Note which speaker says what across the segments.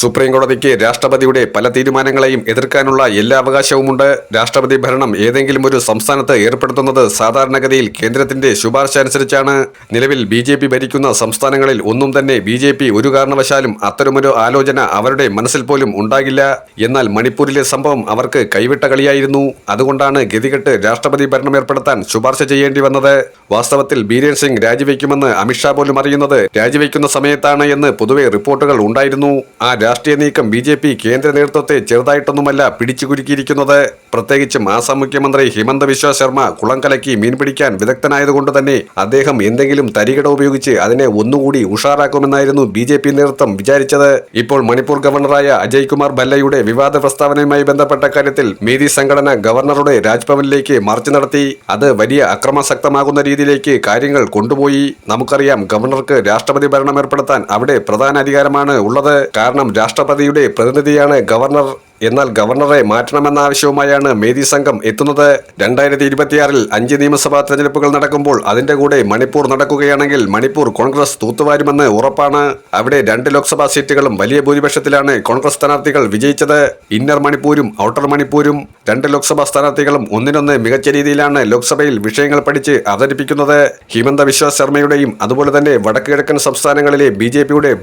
Speaker 1: Supreme കോടതിക്ക് രാഷ്ട്രപതിയുടെ പല തീരുമാനങ്ങളെയും എതിർക്കാനുള്ള എല്ലാ അവകാശവുമുണ്ട്. രാഷ്ട്രപതി ഭരണം ഏതെങ്കിലും ഒരു സംസ്ഥാനത്ത് ഏർപ്പെടുത്തുന്നത് സാധാരണഗതിയിൽ കേന്ദ്രത്തിന്റെ ശുപാർശ അനുസരിച്ചാണ്. നിലവിൽ ബി ഭരിക്കുന്ന സംസ്ഥാനങ്ങളിൽ ഒന്നും തന്നെ ബി ഒരു കാരണവശാലും അത്തരമൊരു ആലോചന അവരുടെ മനസ്സിൽ പോലും ഉണ്ടാകില്ല. എന്നാൽ മണിപ്പൂരിലെ സംഭവം അവർക്ക് കൈവിട്ട കളിയായിരുന്നു. അതുകൊണ്ടാണ് ഗതികെട്ട് രാഷ്ട്രപതി ഭരണം ഏർപ്പെടുത്താൻ ശുപാർശ ചെയ്യേണ്ടി വന്നത്. വാസ്തവത്തിൽ ബീരേൻ സിംഗ് രാജിവെക്കുമെന്ന് അമിത്ഷാ പോലും അറിയുന്നത് രാജിവെക്കുന്ന സമയത്താണ് എന്ന് പൊതുവെ റിപ്പോർട്ടുകൾ ഉണ്ടായിരുന്നു. ആ രാഷ്ട്രീയ നീക്കം ബി ജെ പി കേന്ദ്ര നേതൃത്വത്തെ ചെറുതായിട്ടൊന്നുമല്ല പിടിച്ചുകുരുക്കിയിരിക്കുന്നത്. പ്രത്യേകിച്ചും ആസാം മുഖ്യമന്ത്രി ഹിമന്ത ബിശ്വ ശർമ്മ കുളം കലക്കി മീൻ പിടിക്കാൻ വിദഗ്ധനായതുകൊണ്ട് തന്നെ അദ്ദേഹം എന്തെങ്കിലും തരികിട ഉപയോഗിച്ച് അതിനെ ഒന്നുകൂടി ഉഷാറാക്കുമെന്നായിരുന്നു ബി ജെ പി നേതൃത്വം വിചാരിച്ചത്. ഇപ്പോൾ മണിപ്പൂർ ഗവർണറായ അജയ് കുമാർ ഭല്ലയുടെ വിവാദ പ്രസ്താവനയുമായി ബന്ധപ്പെട്ട കാര്യത്തിൽ മേരി സംഘടന ഗവർണറുടെ രാജ്ഭവനിലേക്ക് മാർച്ച് നടത്തി. അത് വലിയ അക്രമാസക്തമാകുന്ന രീതിയിലേക്ക് കാര്യങ്ങൾ കൊണ്ടുപോയി. നമുക്കറിയാം ഗവർണർക്ക് രാഷ്ട്രപതി ഭരണം ഏർപ്പെടുത്താൻ അവിടെ പ്രധാന അധികാരമാണ് ഉള്ളത്. കാരണം രാഷ്ട്രപതിയുടെ പ്രതിനിധിയാണ് ഗവർണർ എന്നാൽ ഗവർണറെ മാറ്റണമെന്ന ആവശ്യവുമായാണ് മേധി സംഘം എത്തുന്നത്. രണ്ടായിരത്തി ഇരുപത്തിയാറിൽ അഞ്ച് നിയമസഭാ തെരഞ്ഞെടുപ്പുകൾ നടക്കുമ്പോൾ അതിന്റെ കൂടെ മണിപ്പൂർ നടക്കുകയാണെങ്കിൽ മണിപ്പൂർ കോൺഗ്രസ് തൂത്തുവാരുമെന്ന് ഉറപ്പാണ്. അവിടെ രണ്ട് ലോക്സഭാ സീറ്റുകളും വലിയ ഭൂരിപക്ഷത്തിലാണ് കോൺഗ്രസ് സ്ഥാനാർത്ഥികൾ വിജയിച്ചത്. ഇന്നർ മണിപ്പൂരും ഔട്ടർ മണിപ്പൂരും രണ്ട് ലോക്സഭാ സ്ഥാനാർത്ഥികളും ഒന്നിനൊന്ന് മികച്ച രീതിയിലാണ് ലോക്സഭയിൽ വിഷയങ്ങൾ പഠിച്ച് അവതരിപ്പിക്കുന്നത്. ഹിമന്ത വിശ്വ ശർമ്മയുടെയും അതുപോലെ തന്നെ വടക്കുകിഴക്കൻ സംസ്ഥാനങ്ങളിലെ ബി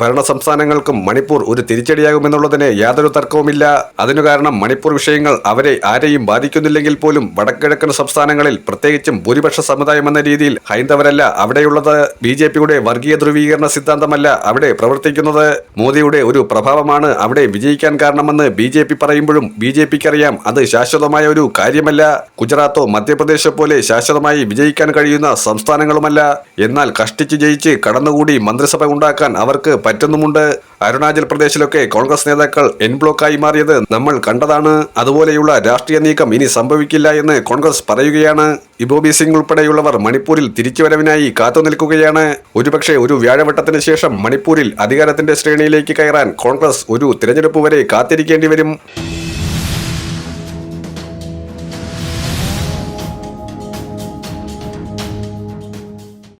Speaker 1: ഭരണ സംസ്ഥാനങ്ങൾക്കും മണിപ്പൂർ ഒരു തിരിച്ചടിയാകുമെന്നുള്ളതിന് യാതൊരു തർക്കവുമില്ല. അതിനു കാരണം മണിപ്പൂർ വിഷയങ്ങൾ അവരെ ആരെയും ബാധിക്കുന്നില്ലെങ്കിൽ പോലും വടക്കിഴക്കൻ സംസ്ഥാനങ്ങളിൽ പ്രത്യേകിച്ചും ഭൂരിപക്ഷ സമുദായം എന്ന രീതിയിൽ ഹൈന്ദവരല്ല അവിടെയുള്ളത് ബി ജെ പിയുടെ വർഗീയ ധ്രുവീകരണ സിദ്ധാന്തമല്ല അവിടെ പ്രവർത്തിക്കുന്നത്. മോദിയുടെ ഒരു പ്രഭാവമാണ് അവിടെ വിജയിക്കാൻ കാരണമെന്ന് ബി ജെ പി പറയുമ്പോഴും ബി ജെ പിക്ക് അറിയാം അത് ശാശ്വതമായ ഒരു കാര്യമല്ല. ഗുജറാത്തോ മധ്യപ്രദേശോ പോലെ ശാശ്വതമായി വിജയിക്കാൻ കഴിയുന്ന സംസ്ഥാനങ്ങളുമല്ല. എന്നാൽ കഷ്ടിച്ച് ജയിച്ച് കടന്നുകൂടി മന്ത്രിസഭ ഉണ്ടാക്കാൻ അവർക്ക് പറ്റുന്നുമുണ്ട്. അരുണാചൽ പ്രദേശിലൊക്കെ കോൺഗ്രസ് നേതാക്കൾ എൻ ബ്ലോക്കായി മാറിയത് നമ്മൾ കണ്ടതാണ് അതുപോലെയുള്ള രാഷ്ട്രീയ നീക്കം ഇനി സംഭവിക്കില്ല എന്ന് കോൺഗ്രസ് പറയുകയാണ്. ഇബോബി സിംഗ് ഉൾപ്പെടെയുള്ളവർ മണിപ്പൂരിൽ തിരിച്ചുവരവിനായി കാത്തുനിൽക്കുകയാണ് ഒരുപക്ഷെ ഒരു വ്യാഴവട്ടത്തിന് ശേഷം മണിപ്പൂരിൽ അധികാരത്തിന്റെ ശ്രേണിയിലേക്ക് കയറാൻ കോൺഗ്രസ് ഒരു തിരഞ്ഞെടുപ്പ് വരെ കാത്തിരിക്കേണ്ടി വരും.